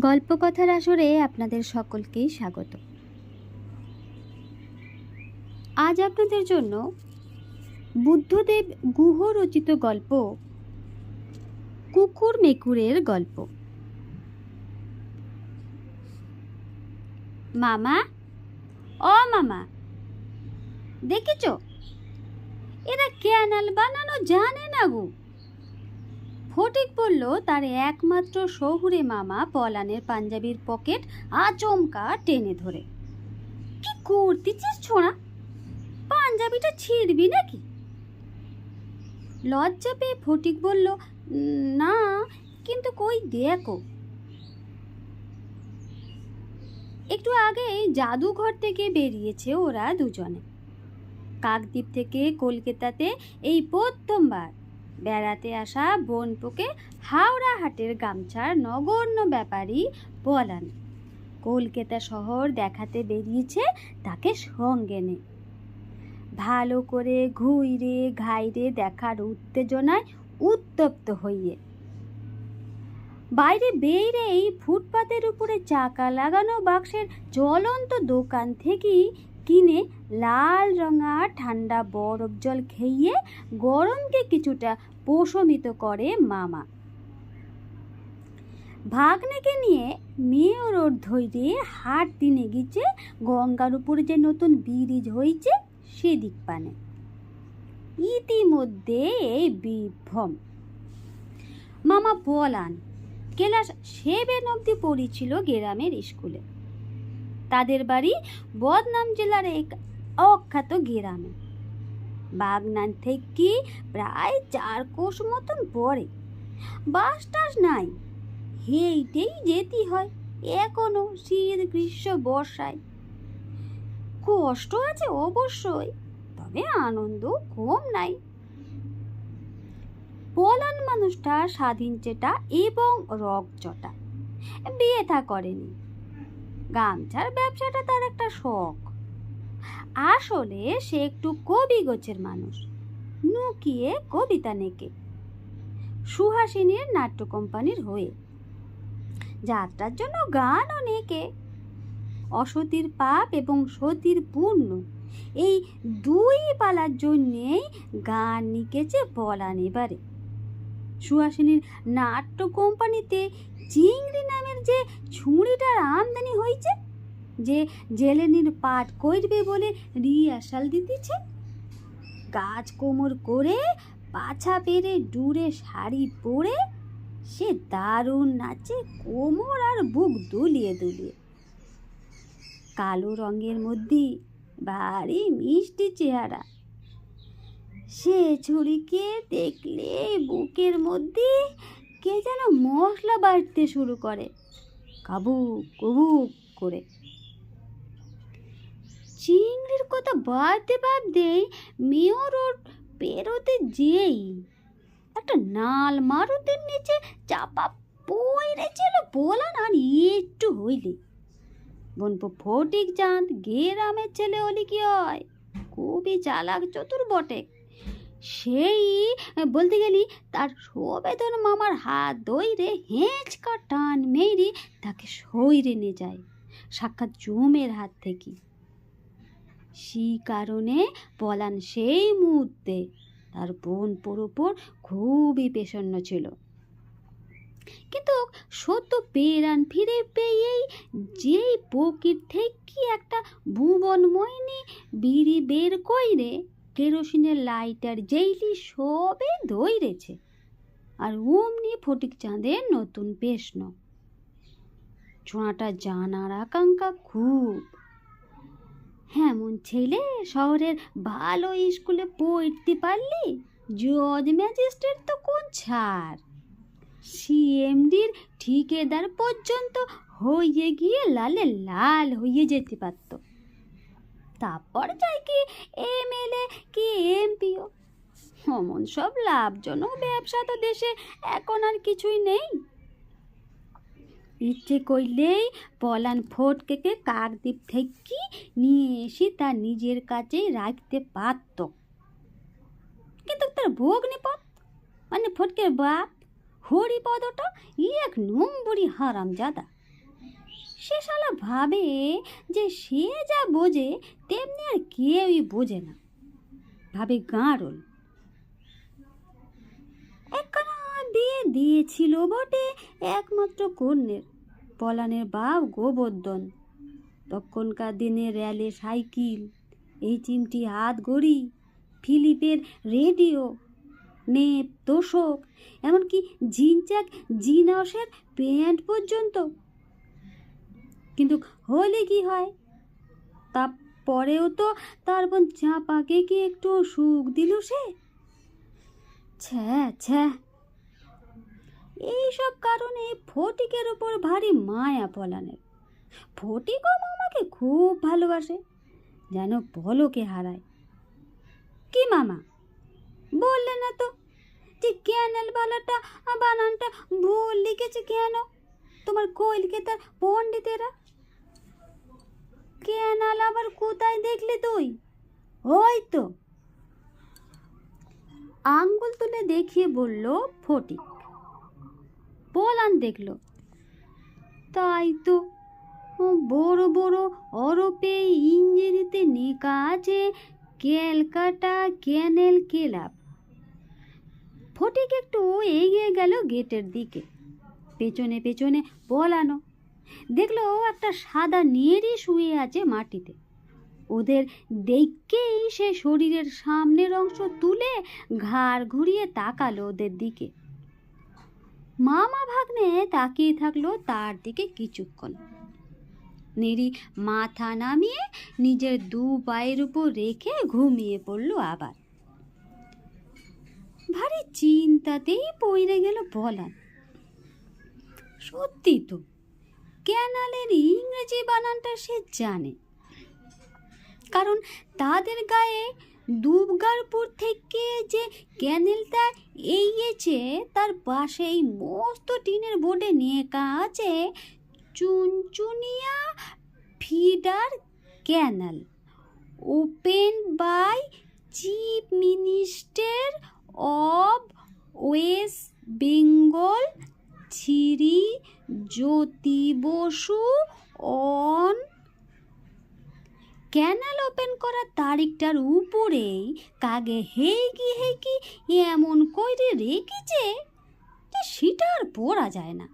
গল্পকথার আসরে আপনাদের সকলকেই স্বাগত। আজ আপনাদের জন্য বুদ্ধদেব গুহ রচিত গল্প, কুকুর মেকুরের গল্প। মামা? ও মামা, দেখেছ? এরা ক্যানাল বানানো জানে না গো। ফটিক বলল, তার একমাত্র শহুরে মামা পলানের পাঞ্জাবির পকেট আচমকা টেনে ধরে। কি করতেছিস ছোঁড়া? পাঞ্জাবিটা ছিঁড়বি নাকি? লজ্জা পেয়ে ফটিক বলল, না, কিন্তু কই দেখো। একটু আগেই জাদুঘর থেকে বেরিয়েছে ওরা দুজনে। কাকদ্বীপ থেকে কলকাতাতে এই প্রথমবার বেড়াতে আসা বনপুকে হাওড়া হাটের গামছার নগণ্য ব্যাপারী বলান। কলকাতা শহর দেখাতে বেরিয়েছে তাকে সঙ্গে নে। ভালো করে ঘুইরে ঘাইরে দেখার উত্তেজনায় উত্তপ্ত হইয়ে। বাইরে বেরিয়েই ফুটপাতের উপরে চাকা লাগানো বাক্সের জ্বলন্ত দোকান থেকেই কিনে লাল রঙা ঠান্ডা বরফ জল খেয়ে গরমকে কিছুটা প্রশমিত করে মামা। ভাগ্নেকে নিয়ে মেয় রোড ধৈরে হাট দিনে গিয়েছে, গঙ্গার উপরে যে নতুন ব্রিজ হয়েছে সেদিক পানে। ইতিমধ্যে এই বিভ্রম। মামা বলান, ক্লাস সেভেন অব্দি পড়েছিল গ্রামের স্কুলে। তাদের বাড়ি বদনাম জেলার এক অখ্যাত গ্রামে। বাগনান থেকে প্রায় চার কোষ মতন পড়ে। বাস টাস নাই, হেইটেই যেতে হয়, এখনও শীত গ্রীষ্ম বর্ষায়। কষ্ট আছে অবশ্যই, তবে আনন্দ কম নাই। পলান মানুষটা স্বাধীন চেটা এবং রকচটা বিয়ে থা করেনি। গামছার ব্যবসাটা তার একটা শখ। আসলে সে একটু কবি গোছের মানুষ। নুকিয়ে কবিতা নেকে। সুহাসিনীর নাট্য কোম্পানির হয়ে। যাত্রার জন্য গানও নেকে। অসতির পাপ এবং সতীর পূর্ণ এই দুই পালার জন্যেই গান নিকেছে বলান এবারে। সুহাসিনীর নাট্য কোম্পানিতে চিংড়ি নামের যে ছুঁড়িটার আমদানি হয়েছে, যে জেলেনির পাট করবে বলে রিহার্সাল দিতেছে। গাছ কোমর করে পাছা পেরে ডুরে শাড়ি পরে সে দারুণ নাচে কোমর আর বুক দুলিয়ে দুলিয়ে। কালো রঙের মধ্যে ভারী মিষ্টি চেহারা। সে ছুরিকে দেখলে বুকের মধ্যে কে যেন মশলা বাড়তে শুরু করে। কাবুক কুবুক করে। চিংড়ির কথা বাড়তে বাড়তেই মেয় রোড পেরোতে যেই একটা নাল মারুতির নিচে চাপা পড়েছিল বলান আর একটু হইলে। বনপো ফটিক চাঁদ গেরামের ছেলে হলি কি হয় খুবই চালাক, চতুর বটে। সেই, বলতে গেলি তার সবেদন মামার হাত দইরে হেঁচকা টান মেরে তাকে সইরে নিয়ে যায়, সাক্ষাৎ জমের হাত থেকে। সেই কারণে পলান সেই মুহূর্তে তার বোন ওপর খুবই পেশন্য ছিল। কিন্তু সত্য পেরান ফিরে পেয়েই যেই পকির থেকে একটা ভুবন ময়নি বিড়ি বের কইরে কেরোসিনের লাইটার, জেইলি সবে ধইরেছে আর অমনি ফটিক চাঁদের নতুন পেশন ছোঁয়াটা জানার আকাঙ্ক্ষা খুব। এমন ছেলে শহরের ভালো স্কুলে পড়তে পারলি জজ ম্যাজিস্ট্রেট তো কোন ছাড়? সিএমডির ঠিকাদার পর্যন্ত হয়ে গিয়ে লালে লাল হয়ে যেতে পারত। তারপর যাই কি এমএলএ কি এমপিও অমন সব লাভজনক ব্যবসা তো দেশে এখন আর কিছুই নেই। ইচ্ছে করলেই পলান ফটকেকে কাকদ্বীপ থেকে নিয়ে এসে তার নিজের কাছেই রাখতে পারত কিন্তু তার ভগ্নিপথ মানে ফটকের বাপ, হরিপদটা এক নম্বরই হারাম জাদা সে শালা ভাবে যে সে যা বোঝে, তেমনি আর কেউই বোঝে না। ভাবে গাঁড়ল একখানা বিয়ে দিয়েছিল বটে একমাত্র কন্যের, পলানের বাপ গোবর্ধন। তখনকার দিনে র্যালে সাইকেল এই চিমটি হাত ঘড়ি ফিলিপের রেডিও, নেপ তোষক, এমনকি জিনচাক জিনসের প্যান্ট পর্যন্ত কিন্তু হলে কি হয়? তারপরেও তো তার বোন চাপাকে কি একটু সুখ দিল সে? ছ্যা ছ্যা। এইসব কারণে ফটিকের ওপর ভারী মায়া পলানের। ফটিকও মামাকে খুব ভালোবাসে, যেন পলকে হারায়। কি মামা? বললে না তো যে ক্যানেল বালাটা বানানটা ভুল লিখেছে কেন? তোমার কোয়েলকে তার পণ্ডিতেরা? ক্যানাল আবার কোথায় দেখলি তুই? ওই তো। আঙ্গুল তুলে দেখিয়ে বলল ফটিক। পোলান দেখল, তাই তো বড় বড় অরপে ইঞ্জিনিতে নেকা আছে ক্যালকাটা ক্যানেল ক্লাব। ফটিক একটু এগিয়ে গেল গেটের দিকে। পেছনে পেছনে বলানো দেখল একটা সাদা নিয়েরই শুয়ে আছে মাটিতে। ওদের দেখকেই সে শরীরের সামনের অংশ তুলে ঘাড় ঘুরিয়ে তাকালো ওদের দিকে। মামা ভাগ্নে তাকিয়ে থাকল তার দিকে কিছুক্ষণ। নেড়ি মাথা নামিয়ে নিজের দু পায়ের উপর রেখে ঘুমিয়ে পড়ল আবার। ভারী চিন্তাতেই পড়ে গেল বলান। সত্যি তো। ক্যানালের ইংরেজি বানানটা সে জানে। কারণ তাদের গায়ে দুবগারপুর থেকে যে ক্যানেলটা এগিয়েছে, তার পাশে এই মস্ত টিনের বোর্ডে নেকা আছে, Chunchunia feeder canal open by chief minister of West Bengal Shri Jyoti Basu on. Canal open করার তারিখটার উপরেই কাগে হেগি হেগি এমন কইরে রেখেছে যে সেটা আর পড়া যায় না।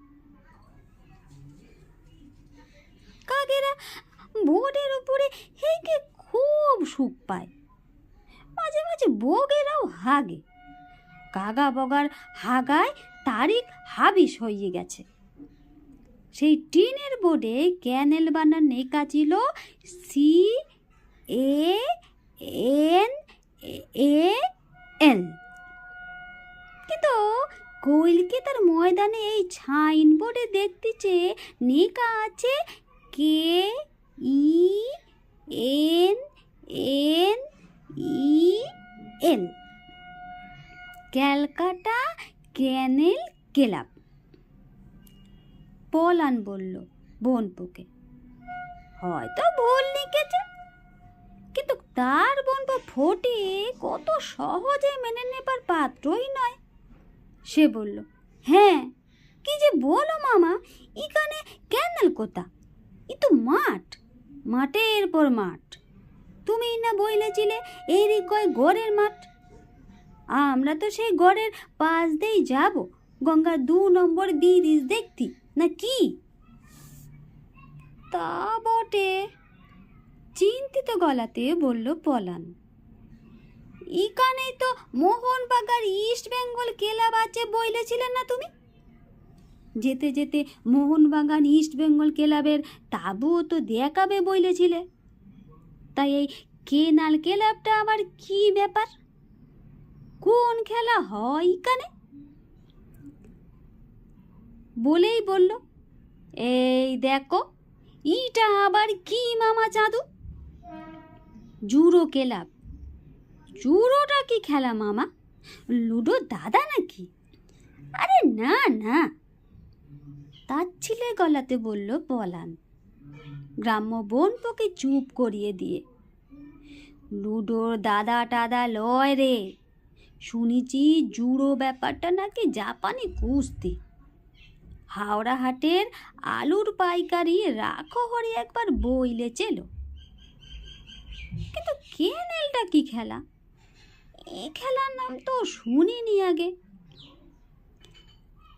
কাগেরা বোর্ডের উপরে হেগে খুব সুখ পায়। মাঝে মাঝে বগেরাও হাগে। কাগা বগার হাগায় তারিখ হাবিস হয়ে গেছে। সেই টিনের বোর্ডে ক্যানেল বানার নেকা ছিল সি এ এন এ এল কিন্তু কলকাতার ময়দানে এই ছাইন বোর্ডে দেখতেছে নেকা আছে K E N N E L Calcutta kennel club. Palan বলল বোনপুকে হয়তো ভুল লিখেছে, কিন্তু তার বোন ফোটে কত সহজে মেনে নেবার পাত্রই নয়। সে বলল হ্যাঁ কি যে বলো মামা, এখানে ক্যানেল কোথা? ই তো মাঠ, মাঠের পর মাঠ। তুমি না বইলেছিলে এই কয় গড়ের মাঠ? আমরা তো সেই গড়ের পাশ দিয়েই যাব। গঙ্গার দু নম্বর দিদিস দেখতি, না কি? তা বটে। চিন্তিত গলাতে বলল পলান। এখানেই তো মোহনবাগার ইস্ট বেঙ্গল ক্লাব আছে বইলেছিলেন না তুমি? যেতে যেতে মোহনবাগান ইস্ট বেঙ্গল ক্লাবের তাবুও তো দেখাবে বইলেছিলে তাই এই কেনাল ক্লাবটা আবার কি ব্যাপার? কোন খেলা হয় এখানে? বলেই বলল, এই দেখো, ইটা আবার কি মামা চাঁদু জুড়ো ক্লাব জুড়োটা কি খেলা মামা? লুডো দাদা নাকি? আরে না না। তার ছিলে গলাতে বলল পলান গ্রাম্য বোন বোনপোকে চুপ করিয়ে দিয়ে, লুডোর দাদা টাদা লয় রে। শুনেছি জুড়ো ব্যাপারটা নাকি জাপানি কুস্তি। হাওড়া হাটের আলুর পাইকারি রাখো হরি একবার বইলে চেল। কিন্তু কেনেলটা কি খেলা? এ খেলার নাম তো শুনিনি আগে।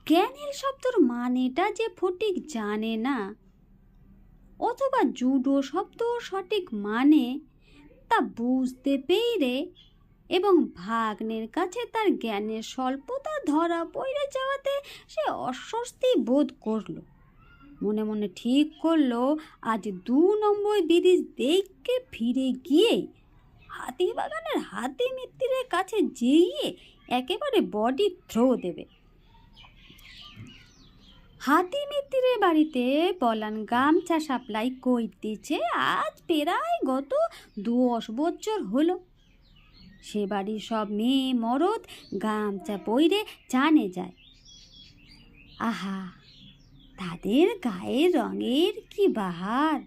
ক্যানেল শব্দর মানেটা যে ফটিক জানে না? অথবা জুডো শব্দ সঠিক মানে তা বুঝতে পেরে এবং ভাগ্নের কাছে তার জ্ঞানের স্বল্পতা ধরা পড়ে যাওয়াতে সে অস্বস্তি বোধ করল। মনে মনে ঠিক করল, আজ দু নম্বর ব্রিজ দেখে ফিরে গিয়ে হাতিবাগানের হাতি মিত্তিরের কাছে যেয়ে একেবারে বডি থ্রো দেবে। হাতি মিত্তিরের বাড়িতে পলান গামছা সাপ্লাই করতেছে আজ প্রায় গত দশ বছর হলো। সে বাড়ির সব মেয়ে মরদ গামছা পইরে চানে যায়। আহা, তাদের গায়ের রঙের কি বাহার?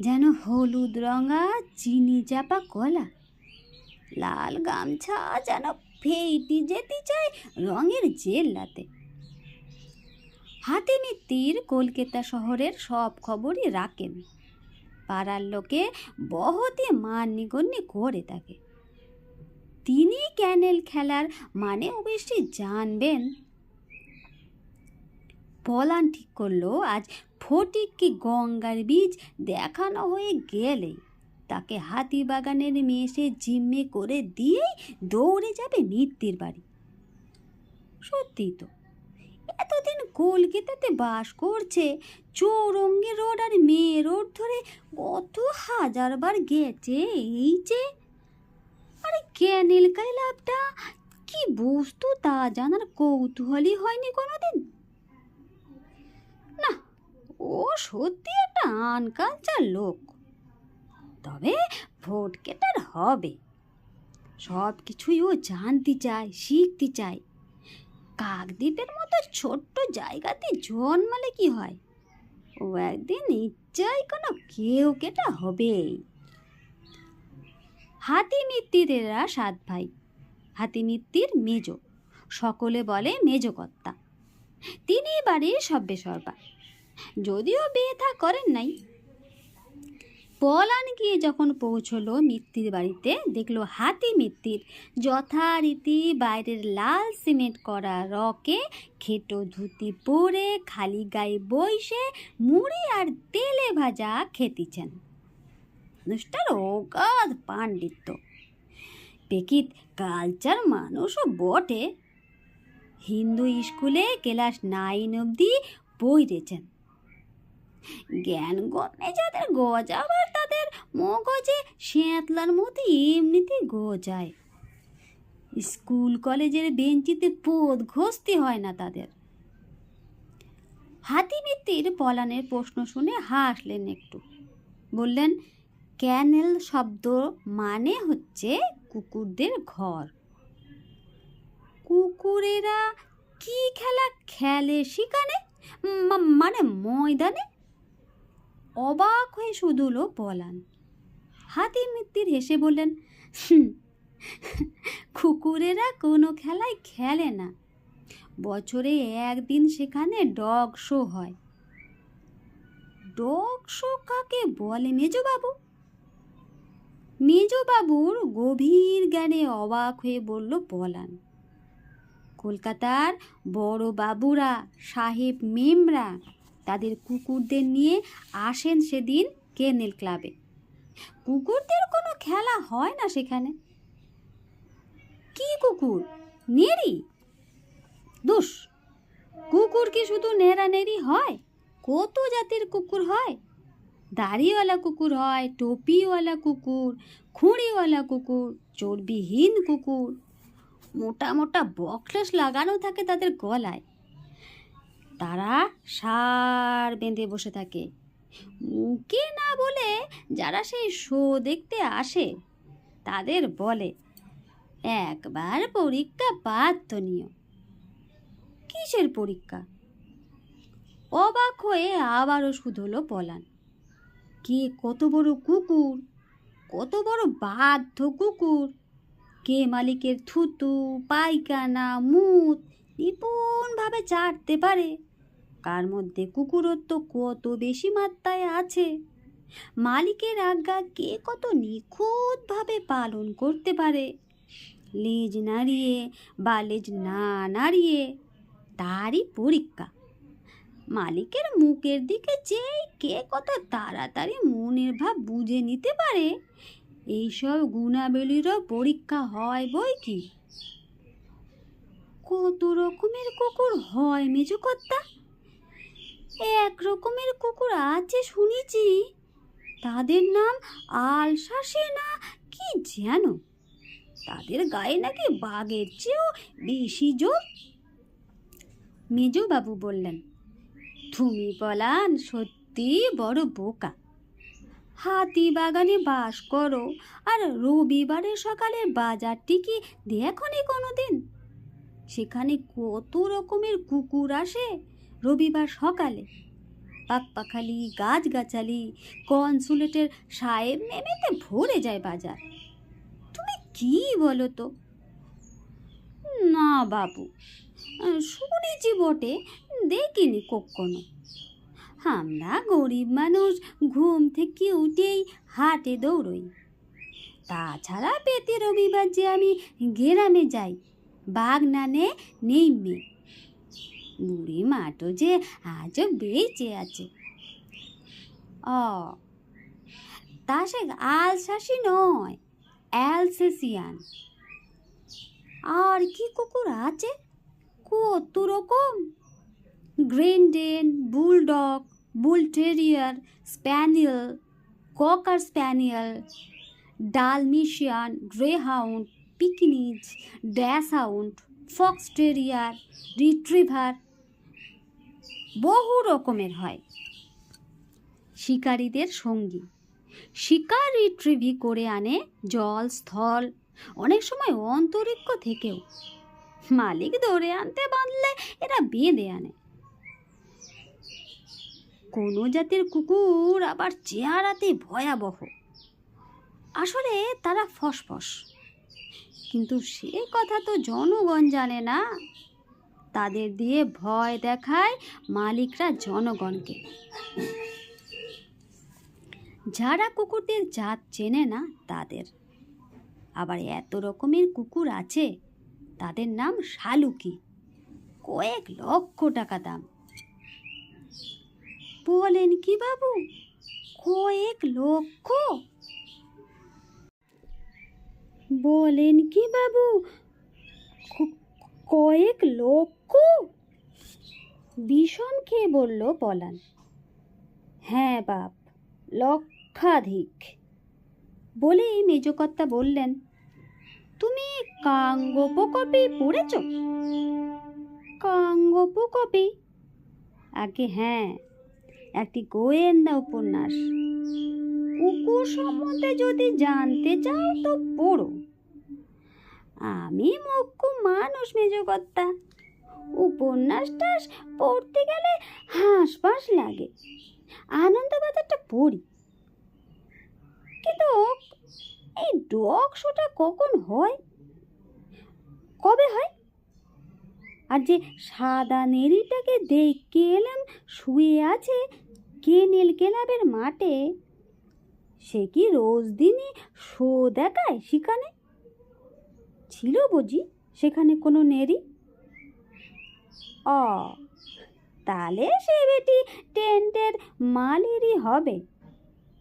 যেন হলুদ রঙা, চিনি চাপা কলা। লাল গামছা যেন ফেইটি যেতে চায় রঙের জেল্লাতে। হাতি মিত্তির কলকাতা শহরের সব খবরই রাখেন। পাড়ার লোকে বহতে মান নিগণ্য করে থাকে। তিনি ক্যানেল খেলার মানে অবশ্যই জানবেন। পলান ঠিক করল, আজ ফটিককে গঙ্গার বীজ দেখানো হয়ে গেলে। তাকে হাতি বাগানের মেয়েসে জিম্মে করে দিয়েই দৌড়ে যাবে মিত্তির বাড়ি। সত্যি তো, এতদিন কলকাতাতে বাস করছে, চৌরঙ্গি রোড আর মেয়ে রোড ধরে কত হাজারবার গেছে এই যে। আরে ক্যানেল লাভটা? কি বস্তু তা জানার কৌতূহলই হয়নি কোনোদিন। না, ও সত্যি একটা আনকালচার লোক। তবে ভোট কেটার হবে। সব কিছুই ও জানতে চায়, শিখতে চায়। কাকদ্বীপের মতো ছোট্ট জায়গাতে জন্মালে কি হয়? ও একদিন ইচ্ছাই কোনো কেউ কেটা হবেই। হাতি মিত্তিরেরা সাত ভাই হাতি মিত্তির মেজ। সকলে বলে মেজকর্তা। তিনি বাড়ির সব্যে সর্বা যদিও বিয়ে থা করেন নাই। পলান গিয়ে যখন পৌঁছলো, মিত্তির বাড়িতে দেখল হাতি মিত্তির যথারীতি বাইরের লাল সিমেন্ট করা রকে খেটো ধুতি পরে খালি গায়ে বইসে মুড়ি আর তেলে ভাজা খেতিছেন। মানুষটার অগাধ পাণ্ডিত্য পেকিত কালচার মানুষও বটে হিন্দু স্কুলে ক্লাস নাইন অবধি পড়েছেন জ্ঞান গণ্যে যাদের গজাবার তাদের মগজে শ্যাতলার মতো এমনিতে গজায় স্কুল কলেজের বেঞ্চিতে পোদ ঘষতে হয় না তাদের হাতিমিত্তির পলানের প্রশ্ন শুনে হাসলেন একটু বললেন ক্যানেল শব্দ মানে হচ্ছে কুকুরদের ঘর। কুকুরেরা কি খেলা খেলে সেখানে? মানে ময়দানে? অবাক হয়ে শুধুলো পলান। হাতি মিত্তির হেসে বললেন কুকুরেরা কোনো খেলায় খেলে না। বছরে একদিন সেখানে ডগ শো হয়। ডগ শো কাকে বলে মেজবাবু? মেজবাবুর গভীর জ্ঞানে অবাক হয়ে বলল পলান কলকাতার বড় বাবুরা, সাহেব মেমরা, তাদের কুকুরদের নিয়ে আসেন সেদিন কেনেল ক্লাবে। কুকুরদের কোনো খেলা হয় না সেখানে। কি কুকুর? নেড়ি? দুষ, কুকুর কি শুধু নেড়ানেড়ি হয়? কত জাতির কুকুর হয়? দাড়িওয়ালা কুকুর হয়, টুপিওয়ালা কুকুর, খুঁড়িওয়ালা কুকুর, চর্বিহীন কুকুর। মোটা মোটা বকলেস লাগানো থাকে তাদের গলায়। তারা সার বেঁধে বসে থাকে। মুখে না বলে যারা সেই শো দেখতে আসে, তাদের বলে, একবার পরীক্ষা প্রার্থনীয় কিসের পরীক্ষা? অবাক হয়ে আবারও শুধলো পলান। কে কত বড় কুকুর, কত বড় বাধ্য কুকুর। কে মালিকের থুতু, পায়খানা, মুত নিপুণভাবে চাটতে পারে। কার মধ্যে কুকুরত্ব কত বেশি মাত্রায় আছে? মালিকের আজ্ঞা কে কত নিখুঁতভাবে পালন করতে পারে? লেজ নাড়িয়ে বা লেজ না নাড়িয়ে তারই পরীক্ষা। মালিকের মুখের দিকে চেয়ে কে কত তাড়াতাড়ি মনের ভাব বুঝে নিতে পারে, এইসব গুণাবলীরও পরীক্ষা হয় বই কি? কত রকমের কুকুর হয় মেজকর্তা এক রকমের কুকুর আছে শুনেছি, তাদের নাম আলসাসে না কি যেন? তাদের গায়ে নাকি বাঘের চেয়েও বেশি জোর? মেজবাবু বললেন তুমি পলান সত্যি বড় বোকা। হাতি বাগানে বাস করো আর রবিবারের সকালে বাজারটি কি দেখনি কোনো দিন সেখানে কত রকমের কুকুর আসে রবিবার সকালে। পাকপাখালি, গাছগাছালি, কনসুলেটের সাহেব নেমেতে ভরে যায় বাজার। তুমি কি বলো তো? না বাবু শুনেছি বটে, দেখিনি কখনো। আমরা গরিব মানুষ, ঘুম থেকে উঠেই হাটে দৌড়ই। তাছাড়া পেতে রবিবার যে আমি গ্রামে যাই, বাগনানে নেই মেয়ে। বুড়ি মাটো যে আজও বেঁচে আছে। ও তা সে আলসাসি নয়, অ্যালসেসিয়ান। আর কি কুকুর আছে? কত রকম? Great Dane bulldog, bull terrier, spaniel cocker spaniel, Dalmatian, greyhound, Pekingese dachshund fox terrier, retriever, বহু রকমের হয়। শিকারীদের সঙ্গী। শিকার রিট্রিভি করে আনে জল, স্থল, অনেক সময় অন্তরিক্ষ থেকেও। মালিক ধরে আনতে বাঁধলে এরা বেঁধে আনে। কোনো জাতের কুকুর আবার চেহারাতে ভয়াবহ। আসলে তারা ফসফস। কিন্তু সে কথা তো জনগণ জানে না। তাদের দিয়ে ভয় দেখায় মালিকরা জনগণকে। যারা কুকুরদের জাত চেনে না তাদের। আবার এত রকমের কুকুর আছে তাদের নাম শালুকি। কয়েক লক্ষ টাকা দাম। বলেন কি বাবু? কয়েক লক্ষ? বলেন কি বাবু? কয়েক লক্ষ? বিষম খেয়ে বলল পলান। হ্যাঁ বাপ, লক্ষাধিক। বলেই মেজকর্তা বললেন তুমি কাঙ্গোপকপি পড়েছ? কাঙ্গোপকপি? আগে হ্যাঁ একটি গোয়েন্দা উপন্যাস। কুকুর সম্বন্ধে যদি জানতে চাও তো পড়ো। আমি মুখ্য মানুষ, মেজকর্তা। উপন্যাসটা পড়তে গেলে হাঁসফাঁস লাগে। আনন্দবাজারটা পড়ি। কিন্তু এই ডগ শোটা কখন হয়? কবে হয়? আর যে সাদা নেড়িটাকে দেখে এলাম, শুয়ে আছে কেনেল ক্লাবের মাঠে? সে কি রোজ দিনই শো দেখায় সেখানে? ছিল বুঝি সেখানে কোনো নেড়ি? ও তাহলে সে বেটি টেন্টের মালেরই হবে।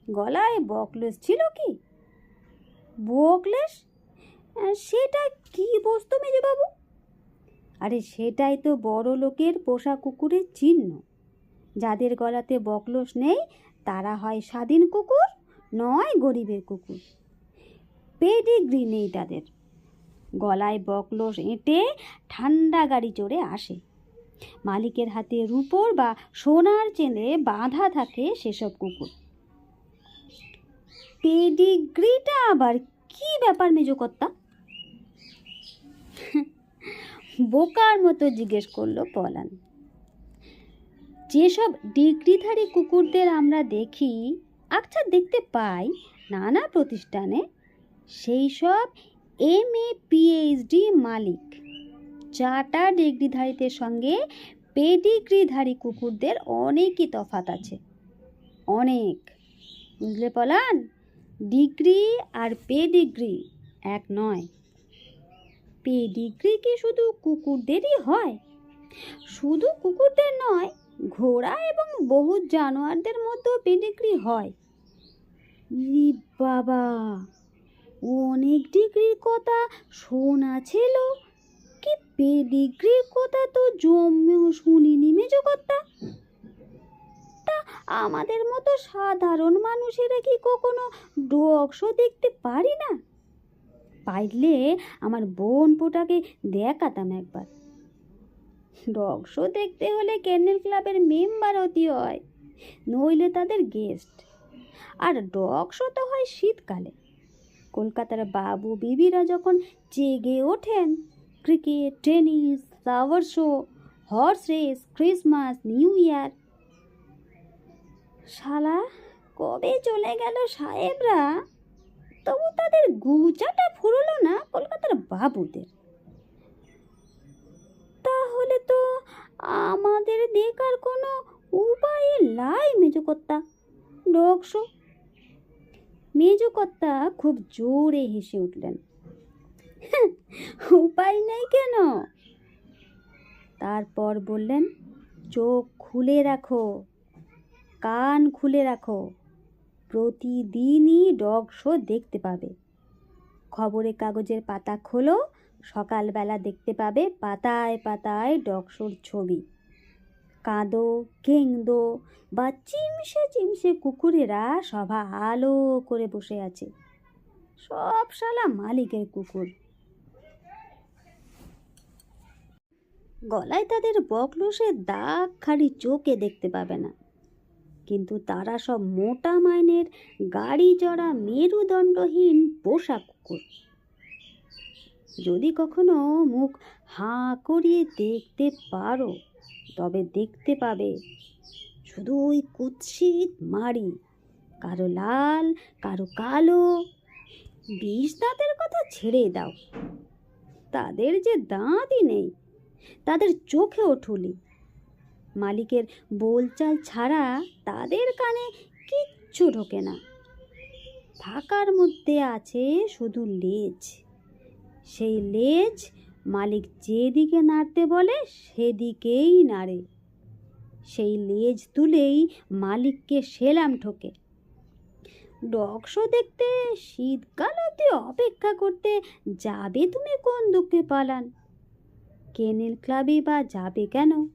গলায় বকলেস ছিল কি? বকলেস সেটা কি বস্তু মেজবাবু আরে সেটাই তো বড় লোকের পোষা কুকুরের চিহ্ন। যাদের গলাতে বকলস নেই, তারা হয় স্বাধীন কুকুর, নয় গরিবের কুকুর। পেডিগ্রি নেই তাদের। গলায় বকলস এঁটে ঠান্ডা গাড়ি চড়ে আসে। মালিকের হাতে রুপোর বা সোনার চেনে বাঁধা থাকে সেসব কুকুর। পেডিগ্রিটা আবার কি ব্যাপার, মেজকর্তা? বোকার মতো জিজ্ঞেস করল পলান। যেসব ডিগ্রিধারী কুকুরদের আমরা দেখি আচ্ছা দেখতে পাই নানা প্রতিষ্ঠানে, সেই সব এম এ পিএইচডি মালিক। চারটা ডিগ্রিধারীদের সঙ্গে পেডিগ্রিধারী কুকুরদের অনেকই তফাত আছে। অনেক। বুঝলে পলান? ডিগ্রি আর পে ডিগ্রি এক নয়। পে ডিগ্রি কি শুধু কুকুরদেরই হয়? শুধু কুকুরদের নয়, ঘোড়া এবং বহু জানোয়ারদের মধ্যেও পেডিগ্রি হয়। বাবা, অনেক ডিগ্রির কথা শোনা ছিল। কি পেডিগ্রির কথা তো জন্মেও শুনিনি মেজকর্তা তা আমাদের মতো সাধারণ মানুষেরা কি কখনো ডগ শো দেখতে পারি না? পাইলে আমার বোন পোটাকে দেখাতাম একবার। ডগ শো দেখতে হলে ক্যান্ডেল ক্লাবের মেম্বার হতে হয়, নইলে তাদের গেস্ট। আর ডগ শো তো হয় শীতকালে। কলকাতার বাবু বিবিরা যখন জেগে ওঠেন, cricket, tennis flower show, horse race, Christmas, new year শালা, কবে চলে গেল সাহেবরা? তবু তাদের গুজাটা ফুরলো না কলকাতার বাবুদের। তাহলে তো আমাদের দেখার কোনো উপায় লাই মেজকর্তা। ডকশো মেজকর্তা খুব জোরে হেসে উঠলেন। উপায় নেই কেন? তারপর বললেন, চোখ খুলে রাখো। কান খুলে রাখো। প্রতিদিনই ডগ শো দেখতে পাবে। খবরের কাগজের পাতা খোলো, সকালবেলা দেখতে পাবে পাতায় পাতায় ডগ শোর ছবি। কাঁদো কেংদো বা চিমসে চিমসে কুকুরেরা সভা আলো করে বসে আছে। সব শালা মালিকের কুকুর। গলায় তাদের বকলুসের দাগ খালি চোখে দেখতে পাবে না। কিন্তু তারা সব মোটা মাইনের গাড়ি চড়া মেরুদণ্ডহীন পোষা কুকুর। যদি কখনো মুখ হাঁ করিয়ে দেখতে পারো, তবে দেখতে পাবে শুধু ওই কুৎসিত মারি কারও লাল, কারও কালো। বিষ দাঁতের কথা ছেড়ে দাও। তাদের যে দাঁতই নেই, তাদের চোখেও ঠুলি। মালিকের বোলচাল ছাড়া তাদের কানে কিচ্ছু ঢোকে না। ফাঁকার মধ্যে আছে শুধু লেজ। সেই লেজ মালিক যেদিকে নাড়তে বলে, সেদিকেই নাড়ে। সেই লেজ তুলেই মালিককে সেলাম ঠোকে। ডগশো দেখতে শীতকাল অব্দি অপেক্ষা করতে, যাবে তুমি কোন দুঃখে পালান? কেনেল ক্লাবে বা যাবে কেন?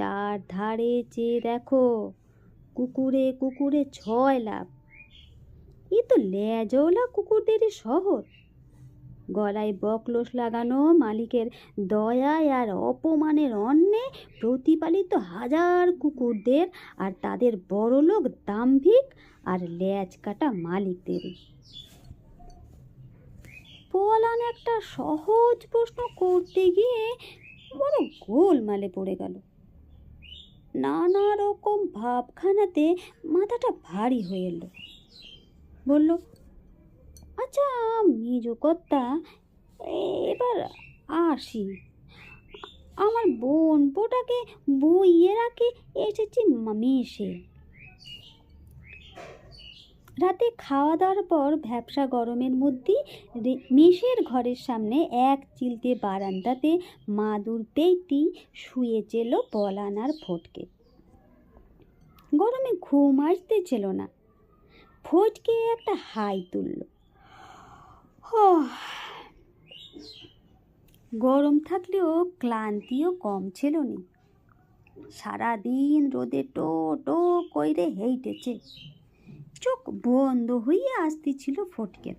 চার ধারে চেয়ে দেখো কুকুরে কুকুরে ছয় লাভ এ তো ল্যাজওলা কুকুরদেরই শহর। গলায় বকলোস লাগানো মালিকের দয়ায় আর অপমানের অন্নে প্রতিপালিত হাজার কুকুরদের আর তাদের বড়লোক দাম্ভিক আর ল্যাজ কাটা মালিকদেরই পলান একটা সহজ প্রশ্ন করতে গিয়ে বড় গোলমালে পড়ে গেল। নানা রকম ভাবখানাতে মাথাটা ভারী হয়ে এলো। বলল আচ্ছা মেজ কর্তা, এবার আসি। আমার বোন বোটাকে বইয়ে রাখে এসেছি মেশে রাতে খাওয়া দাওয়ার পর ভ্যাবসা গরমের মধ্যেই রে- মেষের ঘরের সামনে এক চিলতে বারান্দাতে মাদুর পেইটি শুয়ে পলান আর ফটকে। গরমে ঘুম আসতেছিল না। ফটকে একটা হাই তুলল। গরম থাকলেও ক্লান্তিও কম ছিল না। সারাদিন রোদে টো টো কইরে হেইটেছে। চোখ বন্ধ হইয়া আসতেছিল ফটকে।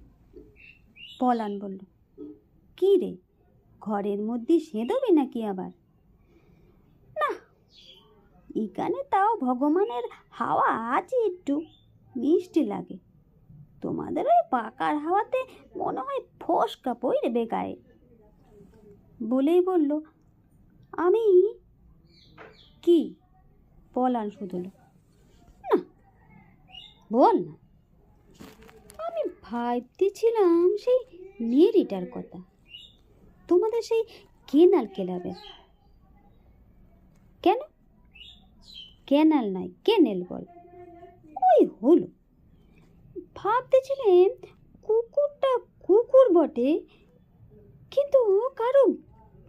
পলান বলল, কি রে, ঘরের মধ্যে সেঁদবে নাকি আবার? না, এখানে তাও ভগবানের হাওয়া আছে একটু, মিষ্টি লাগে। তোমাদের ওই পাকার হাওয়াতে মনে হয় ফসকা পড়বে গায়ে। বলেই বলল, আমি কি? পলান শুধল বল না। আমি ভাবতেছিলাম সেই মেরিটার কথা। তোমাদের সেই কেনাল কেলাবে কেন? ক্যানাল নয়, কেনেল বল। ওই হলো। ভাবতেছিলেন কুকুরটা কুকুর বটে, কিন্তু কারও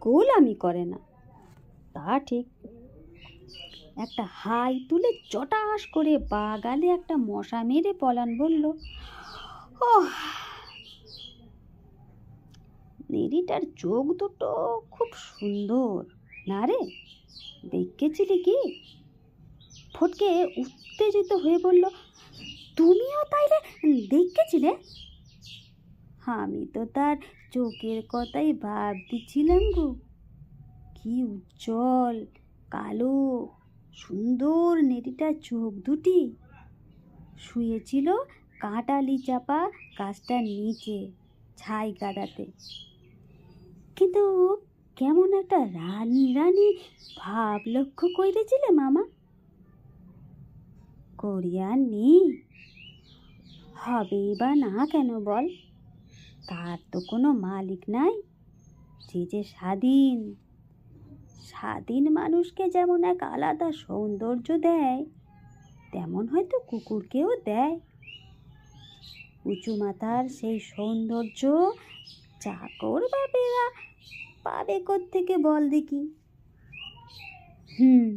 গোলামি করে না। তা ঠিক একটা হাই তুলে চটাস করে বাগালে একটা মশা মেরে পলান বলল ও নেড়িটার চোখ দুটো খুব সুন্দর, না রে? দেখেছিলি কি? ফটকে উত্তেজিত হয়ে বলল, তুমিও তাইলে দেখেছিলে? আমি তো তার চোখের কথাই ভাবতেছিলাম গো। কি উজ্জ্বল, কালো সুন্দর নেটিটার চোখ দুটি। শুয়েছিল কাঁটালি চাপা গাছটার নিচে ছাই গাদাতে। কিন্তু কেমন একটা রানী রানী ভাব লক্ষ্য করেছিলে মামা। করিয়ার নেই। হবে বা না কেন বল? তার তো কোনো মালিক নাই। যে যে স্বাধীন। স্বাধীন মানুষকে যেমন এক আলাদা সৌন্দর্য দেয়, তেমন হয়তো কুকুরকেও দেয়। উঁচু মাথার সেই সৌন্দর্য চাকর বাপেরা পাবে থেকে বল দেখি? হুম,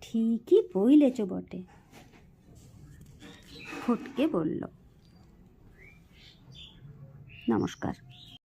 ঠিকই বইলেছ বটে। ফটকে বলল, নমস্কার।